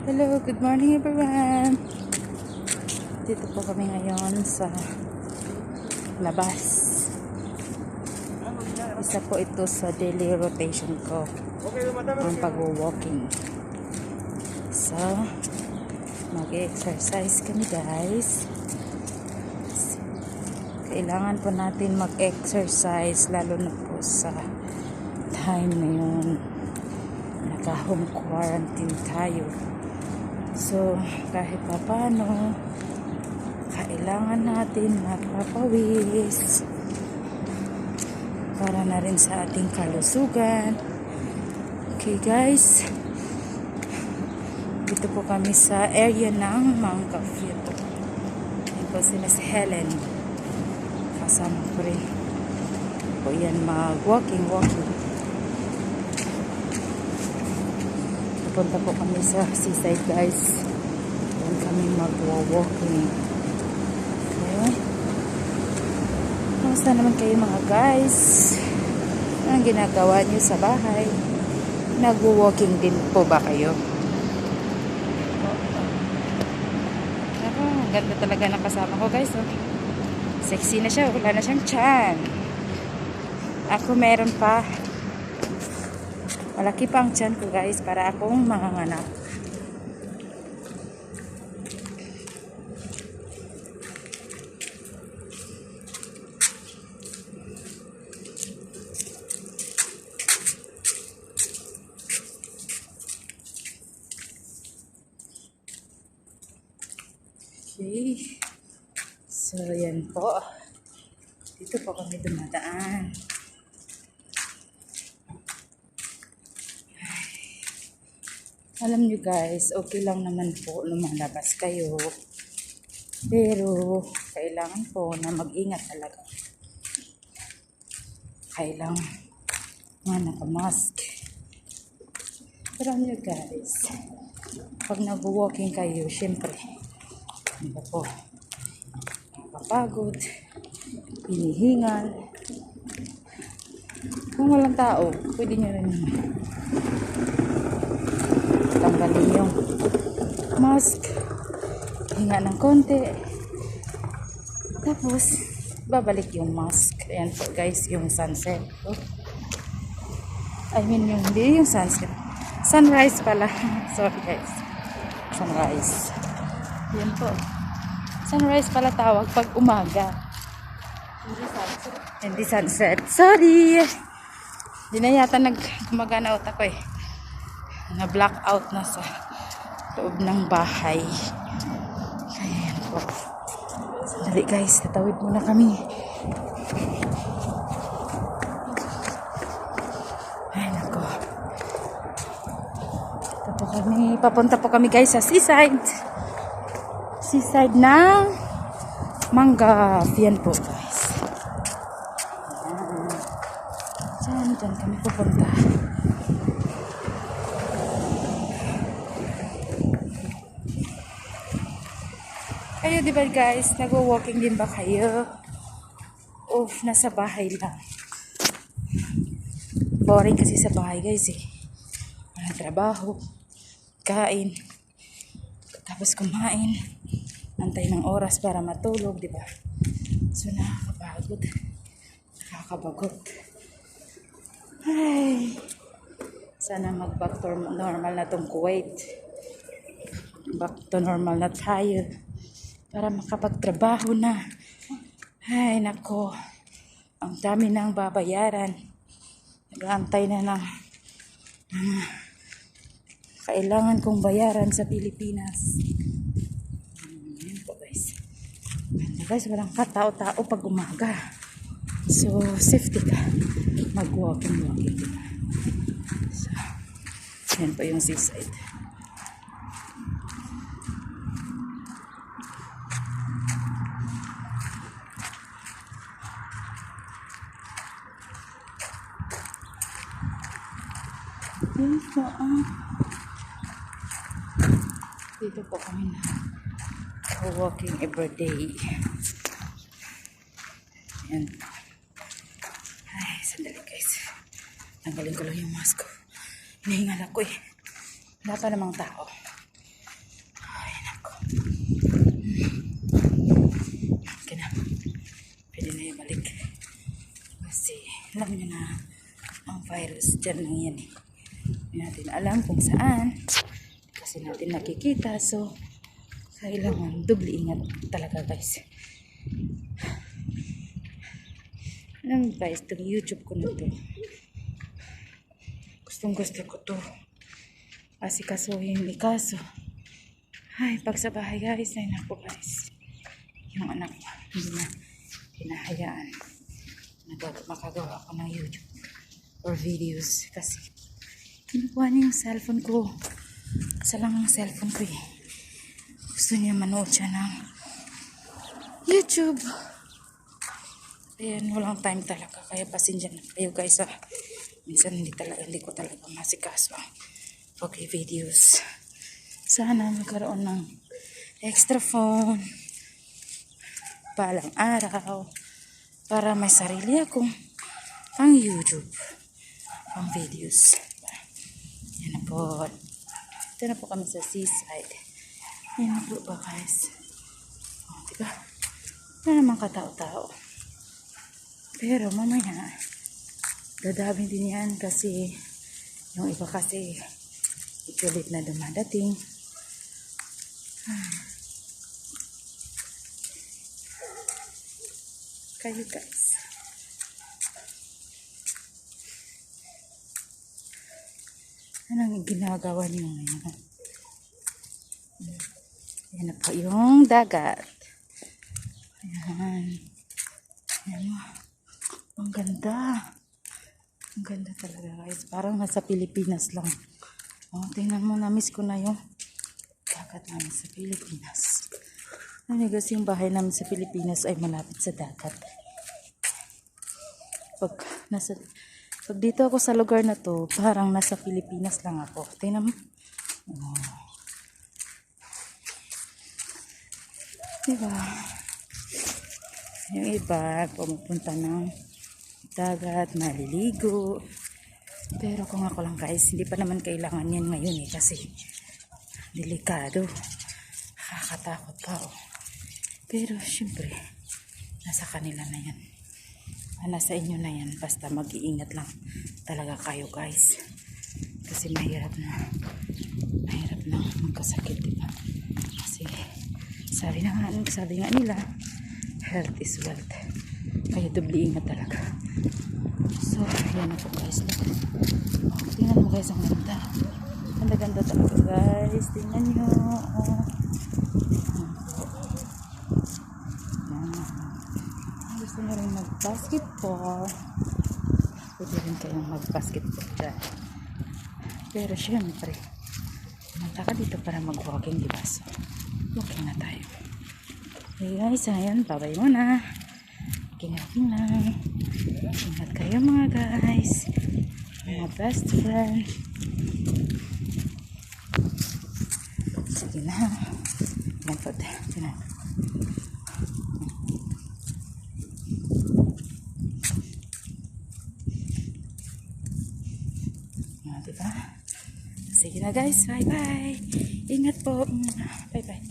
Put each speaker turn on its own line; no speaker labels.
Hello, good morning everyone. Dito po kami ngayon sa labas. Isa po ito sa daily rotation ko. Ang pag-walking. So, mag-exercise kami guys. Kailangan po natin mag-exercise lalo na po sa time ngayon. Naka-home quarantine tayo. So, kahit pa paano, kailangan natin magpapawis para na rin sa ating kalusugan. Okay guys, dito po kami sa area ng Mangga. Yan po si Miss Helen. Kasama ko rin. Po yan mag-walking, walking. Pupunta po kami sa seaside guys. Yan kami mag-walking. Okay. Kamusta naman kayo mga guys? Anong ginagawa niyo sa bahay? Nag-walking din po ba kayo? Ako, ang ganda talaga ng kasama ko guys. Oh. Sexy na siya. Wala na siyang chan. Ako meron pa. Malaki pa ang chan ko guys para akong manganganak. Okay. So, yan po. Dito po kami dumadaan. Alam nyo guys, okay lang naman po lumalabas kayo. Pero, kailangan po na mag-ingat talaga. Kailangan nga naka-mask. Pero nyo guys, pag nag-walking kayo, syempre, ano ba po, napapagod, hinihingal. Kung walang tao, pwede nyo rin tanggalin yung mask, hinga ng konti, tapos, babalik yung mask. Ayan po guys, yung sunset. Oh. I mean, yung, hindi yung sunset. Sunrise pala. Sorry guys. Sunrise. Yan po. Sunrise pala tawag pag umaga. Hindi sunset. Hindi sunset. Sorry. Hindi na yata nag-gumagana out ako eh. Na-black out na sa loob ng bahay. Ayan po. Sandali guys, tatawid muna kami. Ay nako. Ito po kami, papunta po kami guys sa seaside. Seaside ng Mangga. Yan po guys. Ayan. Diyan, kami pupunta. Kayo di ba guys, nagwo-walking din ba kayo? O nasa bahay lang? Boring kasi sa bahay guys eh. Walang trabaho, kain, tapos kumain, antay ng oras para matulog, di ba? So nakakapagod, nakakabagot. Ay, sana mag-back to normal na tong Kuwait. Back to normal na tayo para makapagtrabaho na. Ay, nako. Ang dami nang babayaran. Nag-aantay na ng kailangan kong bayaran sa Pilipinas. Ayan po guys. Ganda guys, walang katao-tao pag umaga. So, safety ka. Mag-walking, walking. Diba? So, yan po yung seaside. Yes po, ah. Dito po kami na walking every day. Ayan. Ay, sandali guys. Tanggalin ko lang yung mask ko. Hinihingal ako eh. Wala pa namang tao. Ay, nako. Okay na. Pwede na ibalik. Kasi alam nyo na ang virus dyan lang yan eh. Hindi natin alam kung saan. Kasi natin nakikita. So, kailangan doble ingat talaga guys. Alam guys, itong YouTube ko na to. Gustong gusto ko to. Kasi kasuhin ni kaso. Ay, pag sa bahay guys, ay naku guys. Yung anak ko, hindi na hinahayaan. Nagag makagawa ako ng YouTube or videos kasi kinukuha niya yung cellphone ko. Isa lang ang cellphone ko eh. Gusto niya manood siya ng YouTube. Ayan, walang time talaga. Kaya pasensya na kayo guys ah. Minsan hindi, talaga, hindi ko talaga masikaso. Okay, videos. Sana magkaroon ng extra phone. Palang araw. Para may sarili akong pang YouTube. Pang videos. Yan na po. Ito na po kami sa seaside. Yan na po ba guys. O, diba? Wala naman katao-tao. Pero mamaya, dadami din yan kasi yung iba kasi ikulit na dumadating. Kayo guys. Anong ginagawa niyo ngayon? Yan na po yung dagat. Ayan. Ayan mo. Ang ganda. Ang ganda talaga guys. Parang nasa Pilipinas lang. Oh, tingnan mo, na-miss ko na yung dagat namin sa Pilipinas. Ano kasi yung bahay namin sa Pilipinas ay malapit sa dagat. Pag nasa pag dito ako sa lugar na to, parang nasa Pilipinas lang ako. Tingnan mo. Oh. Diba? Yung iba, pumupunta ng dagat, maliligo. Pero kung ako lang guys, hindi pa naman kailangan yan ngayon eh kasi delikado. Nakakatakot pa oh. Pero syempre, nasa kanila na yan. Nasa inyo na yan. Basta mag-iingat lang talaga kayo guys. Kasi mahirap na mahirap na magkasakit, diba? Kasi sabi na nga, sabi nga nila, health is wealth. Kaya doble ingat talaga. So, yan na po guys. Oh, tingnan mo guys, ang ganda. Ganda ganda talaga guys. Tingnan nyo. Oh. Yan. Kung Gusto mag-basketball. Pwede rin kayong mag-basketball dyan. Pero syempre, pumunta ka dito para mag-walking, di ba? So, walking na tayo. Okay guys, ayan, babay muna. Ingat lang. Ingat kayo mga guys. Mga best friend. Sige na. Yan po. Tinan. Ah, diba? Sige na guys. Bye bye. Ingat po. Bye bye.